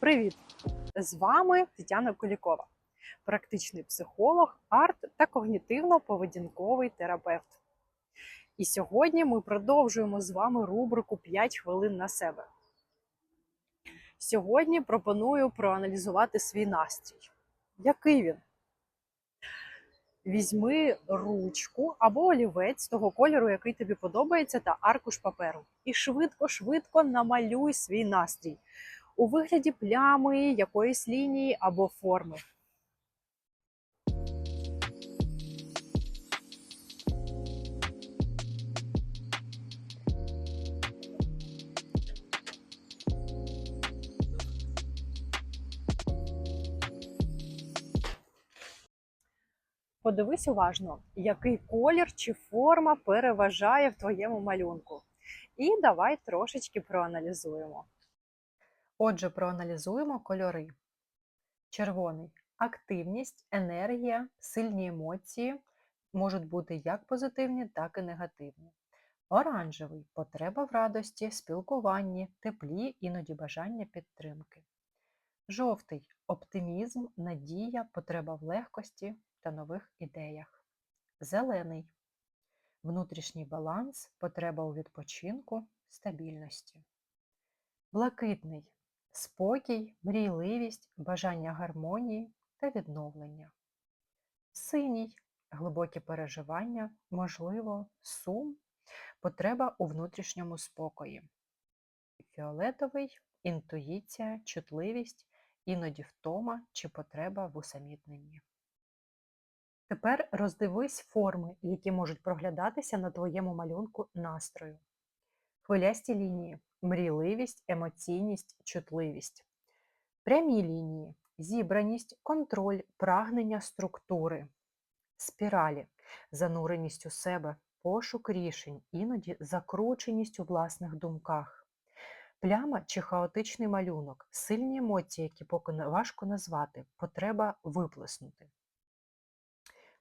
Привіт! З вами Тетяна Кулікова, практичний психолог, арт та когнітивно-поведінковий терапевт. І сьогодні ми продовжуємо з вами рубрику «5 хвилин на себе. Сьогодні пропоную проаналізувати свій настрій. Який він? Візьми ручку або олівець того кольору, який тобі подобається, та аркуш паперу. І швидко-швидко намалюй свій настрій у вигляді плями, якоїсь лінії або форми. Подивись уважно, який колір чи форма переважає в твоєму малюнку. І давай трошечки проаналізуємо. Отже, проаналізуємо кольори. Червоний активність, енергія, сильні емоції можуть бути як позитивні, так і негативні. Оранжевий потреба в радості, спілкуванні, теплі, іноді бажання підтримки. Жовтий оптимізм, надія, потреба в легкості та нових ідеях. Зелений внутрішній баланс, потреба у відпочинку, стабільності. Блакитний спокій, мрійливість, бажання гармонії та відновлення. Синій глибокі переживання, можливо, сум, потреба у внутрішньому спокої. Фіолетовий інтуїція, чутливість, іноді втома чи потреба в усамітненні. Тепер роздивись форми, які можуть проглядатися на твоєму малюнку настрою. Хвилясті лінії мрійливість, емоційність, чутливість. Прямі лінії зібраність, контроль, прагнення структури, спіралі, зануреність у себе, пошук рішень, іноді закрученість у власних думках. Пляма чи хаотичний малюнок, сильні емоції, які поки важко назвати, потреба виплеснути.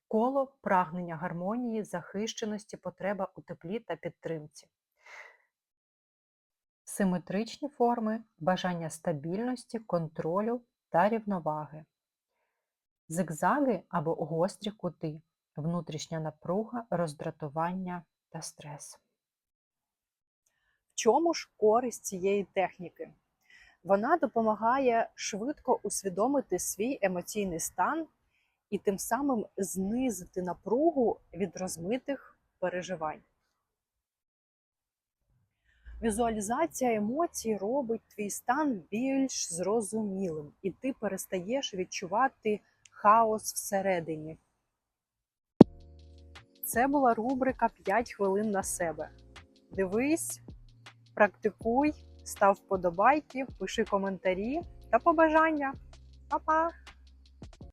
Коло прагнення гармонії, захищеності, потреба у теплі та підтримці. Симетричні форми бажання стабільності, контролю та рівноваги. Зигзаги або гострі кути, внутрішня напруга, роздратування та стрес. В чому ж користь цієї техніки? Вона допомагає швидко усвідомити свій емоційний стан і тим самим знизити напругу від розмитих переживань. Візуалізація емоцій робить твій стан більш зрозумілим, і ти перестаєш відчувати хаос всередині. Це була рубрика «5 хвилин на себе. Дивись, практикуй, став вподобайки, пиши коментарі та побажання. Па-па!